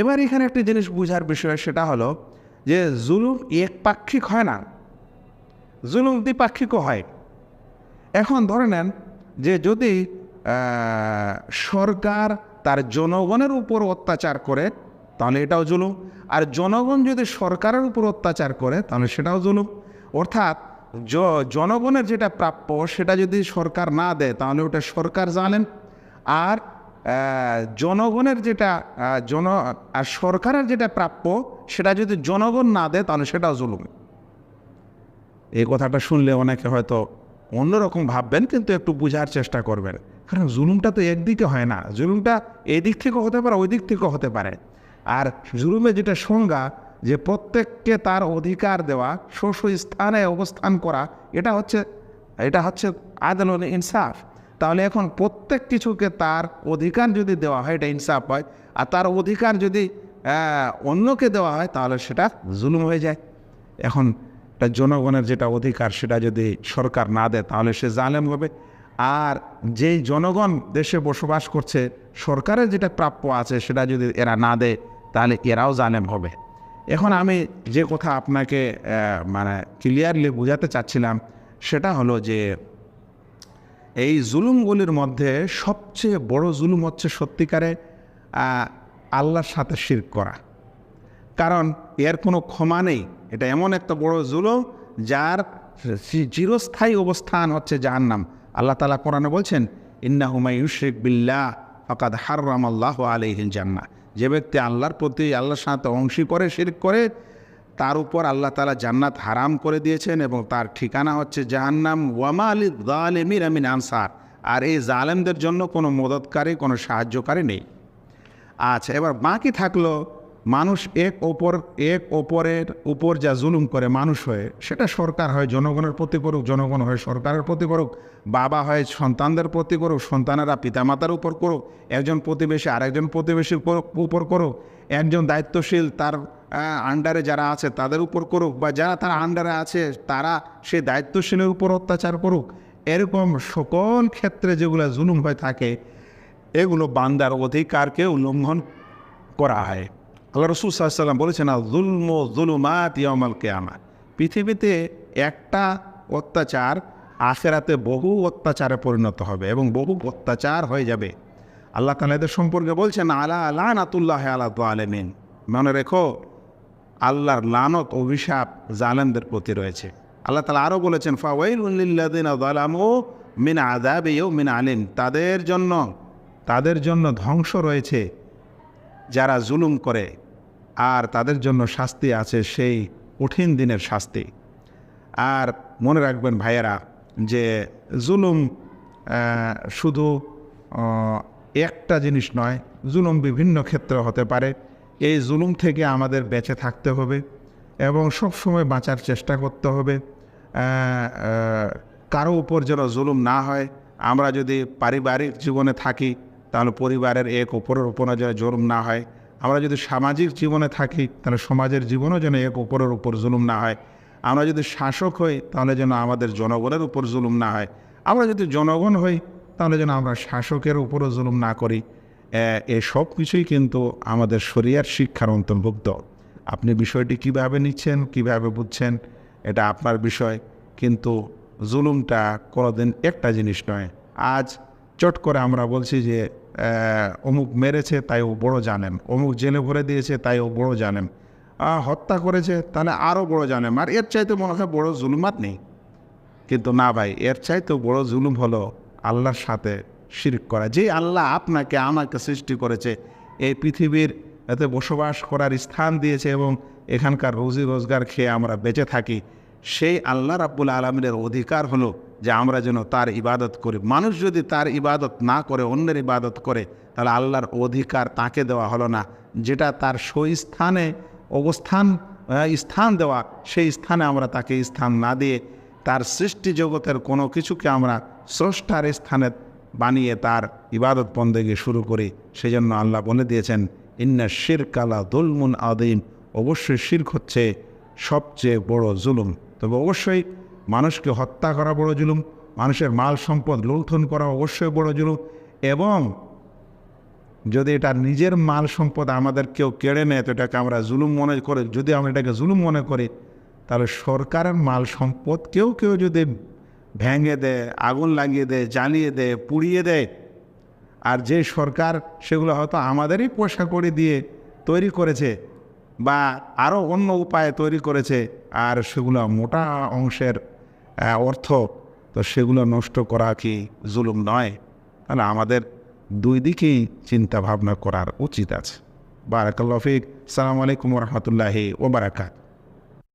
এবার এখানে একটা জিনিস বোঝার বিষয়, সেটা হলো যে জুলুম একপাক্ষিক হয় না, জুলুম দ্বিপাক্ষিকও হয়। এখন ধরে নেন যে যদি সরকার তার জনগণের উপর অত্যাচার করে, তাহলে এটাও জুলুম। আর জনগণ যদি সরকারের উপর অত্যাচার করে, তাহলে সেটাও জুলুম। অর্থাৎ জনগণের যেটা প্রাপ্য, সেটা যদি সরকার না দেয়, তাহলে ওটা সরকার জানেন। আর জনগণের যেটা জন, আর সরকারের যেটা প্রাপ্য, সেটা যদি জনগণ না দেয়, তাহলে সেটাও জুলুম। এই কথাটা শুনলে অনেকে হয়তো অন্যরকম ভাববেন, কিন্তু একটু বোঝার চেষ্টা করবেন। কারণ জুলুমটা তো একদিকে হয় না। জুলুমটা এদিক দিক থেকেও হতে পারে ওই দিক থেকেও হতে পারে। আর জুলুমের যেটা সংজ্ঞা, যে প্রত্যেককে তার অধিকার দেওয়া শস্য স্থানে অবস্থান করা, এটা হচ্ছে এটা হচ্ছে আদল ইনসাফ তাহলে এখন প্রত্যেক কিছুকে তার অধিকার যদি দেওয়া হয়, এটা ইনসাফ হয়, আর তার অধিকার যদি অন্যকে দেওয়া হয়, তাহলে সেটা জুলুম হয়ে যায়। এখন জনগণের যেটা অধিকার, সেটা যদি সরকার না দেয়, তাহলে সে জালেম হবে। আর যেই জনগণ দেশে বসবাস করছে, সরকারের যেটা প্রাপ্য আছে, সেটা যদি এরা না দেয়, তাহলে এরাও জালেম হবে। এখন আমি যে কথা আপনাকে মানে ক্লিয়ারলি বোঝাতে চাচ্ছিলাম, সেটা হলো যে এই জুলুমগুলির মধ্যে সবচেয়ে বড় জুলুম হচ্ছে সত্যিকারে আল্লাহর সাথে শির করা। কারণ এর কোনো ক্ষমা নেই। এটা এমন একটা বড় জুলুম যার চিরস্থায়ী অবস্থান হচ্ছে জাহান্নাম। আল্লাহ তালা কোরআনে বলছেন ইন্না হুমাই ইউশেক বিল্লাহ ফকাদ হার রাম আল্লাহ আলহিল জান্না যে ব্যক্তি আল্লাহর প্রতি, আল্লাহর সাথে অংশী করে, শিরক করে তার উপর আল্লাহ তালা জান্নাত হারাম করে দিয়েছেন এবং তার ঠিকানা হচ্ছে জাহান্নাম। ওয়ামা আলী দালেমির আমিন আনসার। আর এই জালেমদের জন্য কোনো মদতকারী কোনো সাহায্যকারী নেই। আচ্ছা এবার বাকি থাকল মানুষ এক ওপর, এক ওপরের উপর যা জুলুম করে মানুষ হয়ে, সেটা সরকার হয়, জনগণের প্রতি করুক, জনগণ হয়, সরকারের প্রতি করুক, বাবা হয়, সন্তানদের প্রতি করুক, সন্তানেরা পিতামাতার উপর করুক, একজন প্রতিবেশী আরেকজন প্রতিবেশীর উপর করুক, একজন দায়িত্বশীল তার আন্ডারে যারা আছে, তাদের উপর করুক বা যারা তার আন্ডারে আছে, তারা সে দায়িত্বশীলের উপর অত্যাচার করুক। এরকম সকল ক্ষেত্রে যেগুলো জুলুম হয়ে থাকে, এগুলো বান্দার অধিকারকে উল্লঙ্ঘন করা হয়। আল্লাহ রসুল সাল্লাম বলেছেন জুলম জুলুমাত ইয়ামাল কেয়ামা। পৃথিবীতে একটা অত্যাচার আখেরাতে বহু অত্যাচারে পরিণত হবে এবং বহু অত্যাচার হয়ে যাবে। আল্লাহ তালা এদের সম্পর্কে বলছেন, আলা আলা নাতুল্লাহ আলা তো আলেমিন মনে রেখো আল্লাহর লানত, অভিশাপ জালেমদের প্রতি রয়েছে। আল্লাহ তালা আরও বলেছেন ফাওয়াইলুল্লিল্লাদিন আদালামু মিন আদাবেও মিন আলিন তাদের জন্য তাদের জন্য ধ্বংস রয়েছে যারা জুলুম করে, আর তাদের জন্য শাস্তি আছে সেই কঠিন দিনের শাস্তি। আর মনে রাখবেন ভাইয়েরা, যে জুলুম শুধু একটা জিনিস নয়, জুলুম বিভিন্ন ক্ষেত্রে হতে পারে। এই জুলুম থেকে আমাদের বেঁচে থাকতে হবে এবং সবসময় বাঁচার চেষ্টা করতে হবে। কারও উপর যেন জুলুম না হয়। আমরা যদি পারিবারিক জীবনে থাকি, তাহলে পরিবারের এক ওপরের উপরে যেন জুলুম না হয়। আমরা যদি সামাজিক জীবনে থাকি, তাহলে সমাজের জীবনও যেন এক ওপরের উপর জুলুম না হয়। আমরা যদি শাসক হই, তাহলে যেন আমাদের জনগণের উপর জুলুম না হয়। আমরা যদি জনগণ হই, তাহলে যেন আমরা শাসকের উপরও জুলুম না করি। এ সব কিছুই কিন্তু আমাদের শরিয়ার শিক্ষার অন্তর্ভুক্ত। আপনি বিষয়টি কীভাবে নিচ্ছেন, কীভাবে বুঝছেন, এটা আপনার বিষয়। কিন্তু জুলুমটা কোনোদিন একটা জিনিস নয়। আজ চট করে আমরা বলছি যে অমুক মেরেছে, তাই ও বড় জানেন অমুক জেলে ভরে দিয়েছে, তাই ও বড় জানেন হত্যা করেছে, তাহলে আরও বড় জানেন আর এর চাইতে মনে হয় বড় জুলুমাত নেই। কিন্তু না ভাই, এর চাইতেও বড় জুলুম হলো আল্লাহর সাথে শিরক করা। যে আল্লাহ আপনাকে আমাকে সৃষ্টি করেছে এই পৃথিবীর এতে বসবাস করার স্থান দিয়েছে এবং এখানকার রুজি রোজগার খেয়ে আমরা বেঁচে থাকি, সেই আল্লাহ রাব্বুল আলমিনের অধিকার হলো যে আমরা যেন তার ইবাদত করি। মানুষ যদি তার ইবাদত না করে, অন্যের ইবাদত করে, তাহলে আল্লাহর অধিকার তাকে দেওয়া হলো না। যেটা তার স্থানে অবস্থান স্থান দেওয়া, সেই স্থানে আমরা তাকে স্থান না দিয়ে তার সৃষ্টি জগতের কোনো কিছুকে আমরা স্রষ্টার স্থানে বানিয়ে তার ইবাদত বন্দেগী শুরু করি সেজন্য আল্লাহ বলে দিয়েছেন, ইন্না শির কালা দুলমুন আদিম অবশ্যই শির্ক হচ্ছে সবচেয়ে বড় জুলুম। তবে অবশ্যই মানুষকে হত্যা করা বড় জুলুম, মানুষের মাল সম্পদ লুণ্ঠন করা অবশ্যই বড় জুলুম এবং যদি এটা নিজের মাল সম্পদ আমাদের কেউ কেড়ে নেয়, তো এটাকে আমরা জুলুম মনে করে, যদি আমরা এটাকে জুলুম মনে করি, তাহলে সরকারের মাল সম্পদ কেউ কেউ যদি ভেঙে দেয় আগুন লাগিয়ে দেয় জ্বালিয়ে দেয় পুড়িয়ে দেয় আর যে সরকার সেগুলো হয়তো আমাদেরই পয়সা করে দিয়ে তৈরি করেছে বা আরও অন্য উপায়ে তৈরি করেছে, আর সেগুলো মোটা অংশের অর্থ, তো সেগুলো নষ্ট করা কি জুলুম নয়? তাহলে আমাদের দুই দিকেই চিন্তা ভাবনা করার উচিত আছে। বারাকাল্লাফিক সালাম আলাইকুম রহমতুল্লাহি ওবরাকাত